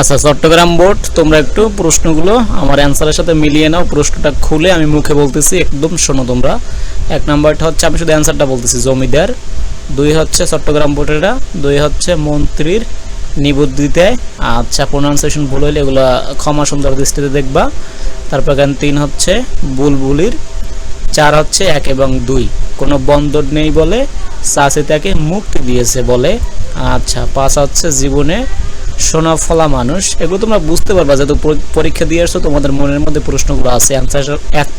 আচ্ছা চট্টগ্রাম বোর্ড, তোমরা একটু প্রশ্নগুলো আমার অ্যান্সারের সাথে মিলিয়ে নাও, প্রশ্নটা খুলে আমি মুখে বলতেছি, একদম শোনো তোমরা। এক নাম্বারটা হচ্ছে, আমি শুধু অ্যান্সারটা বলতেছি, জমিদার। দুই হচ্ছে, চট্টগ্রাম বোর্ডেরা। দুই হচ্ছে, মন্ত্রীর নিবদ্ধিতায় আচ্ছা প্রোনাউন্সিয়েশন ভুল হইলে এগুলো ক্ষমা সুন্দর দৃষ্টিতে দেখবা। তারপর এখানে তিন হচ্ছে, বুলবুলির। চার হচ্ছে, এক এবং দুই। কোনো বন্দর নেই বলে চাষি তাকে মুক্তি দিয়েছে বলে। আচ্ছা পাঁচ হচ্ছে, জীবনে সোনা ফলা মানুষ, এগুলো তোমরা বুঝতে পারবা যেহেতু পরীক্ষা দিয়ে আসছো, তোমাদের মনের মধ্যে প্রশ্নগুলো আছে অ্যান্সার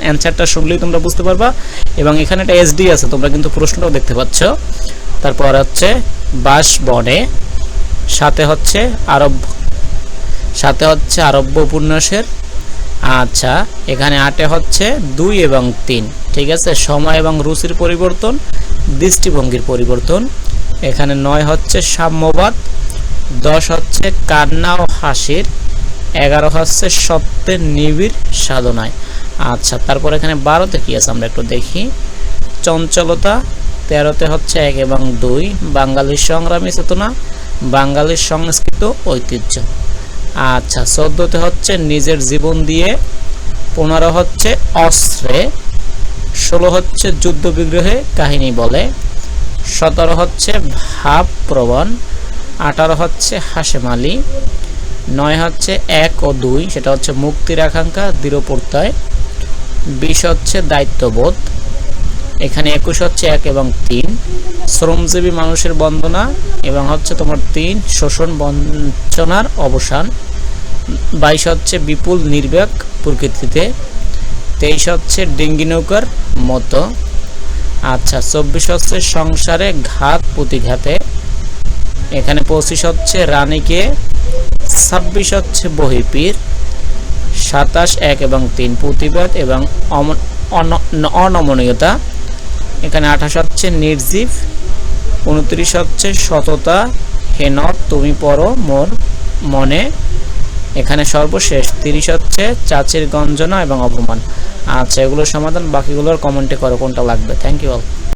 অ্যান্সারটা শুনলেই তোমরা বুঝতে পারবা। এবং এখানে একটা এসডি আছে, তোমরা কিন্তু প্রশ্নটাও দেখতে পাচ্ছ। তারপর হচ্ছে বাস বনে সাথে হচ্ছে আরব সাথে হচ্ছে আরব্য উপন্যাসের আচ্ছা এখানে আটে হচ্ছে দুই এবং তিন, ঠিক আছে? সময় এবং রুচির পরিবর্তন, দৃষ্টিভঙ্গির পরিবর্তন। এখানে নয় হচ্ছে সাম্যবাদ দশ হচ্ছে কান্না ও হাসির, এগারো হচ্ছে সত্যের নিবিড় সাধনায়। আচ্ছা তারপর এখানে বারোতে কি আছে আমরা একটু দেখি। চঞ্চলতা তেরোতে হচ্ছে এক এবং দুই। বাঙালির সংগ্রামী চেতনা, বাঙালির সংস্কৃত ঐতিহ্য। আচ্ছা চোদ্দোতে হচ্ছে নিজের জীবন দিয়ে, পনেরো হচ্ছে অস্ত্রে, ষোলো হচ্ছে যুদ্ধ বিগ্রহে কাহিনী বলে, সতেরো হচ্ছে ভাব প্রবণ আঠারো হচ্ছে হাসেম আলী, নয় হচ্ছে এক ও দুই, সেটা হচ্ছে মুক্তির আকাঙ্ক্ষা, দৃঢ় প্রত্যয়, বিশ হচ্ছে দায়িত্ববোধ, এখানে একুশ হচ্ছে এক এবং তিন, শ্রমজীবী মানুষের বন্দনা, এবং হচ্ছে তোমার তিন, শোষণ বঞ্চনার অবসান, বাইশ হচ্ছে বিপুল নির্বাক প্রকৃতিতে, তেইশ হচ্ছে ডেঙ্গি নৌকার মতো আচ্ছা চব্বিশ হচ্ছে সংসারে ঘাত প্রতিঘাতে এখানে পঁচিশ হচ্ছে রানীকে, ছাব্বিশ হচ্ছে বহিপীর, সাতাশ এক এবং তিন প্রতিবাদ এবং অনমনীয়তা। এখানে আঠাশ হচ্ছে নির্জীব, উনত্রিশ হচ্ছে সততা হেনত তুমি পড়ো মোর মনে। এখানে সর্বশেষ তিরিশ হচ্ছে চাচির গঞ্জনা এবং অপমান। আচ্ছা এগুলোর সমাধান বাকিগুলোর কমেন্টে করো কোনটা লাগবে। Thank you all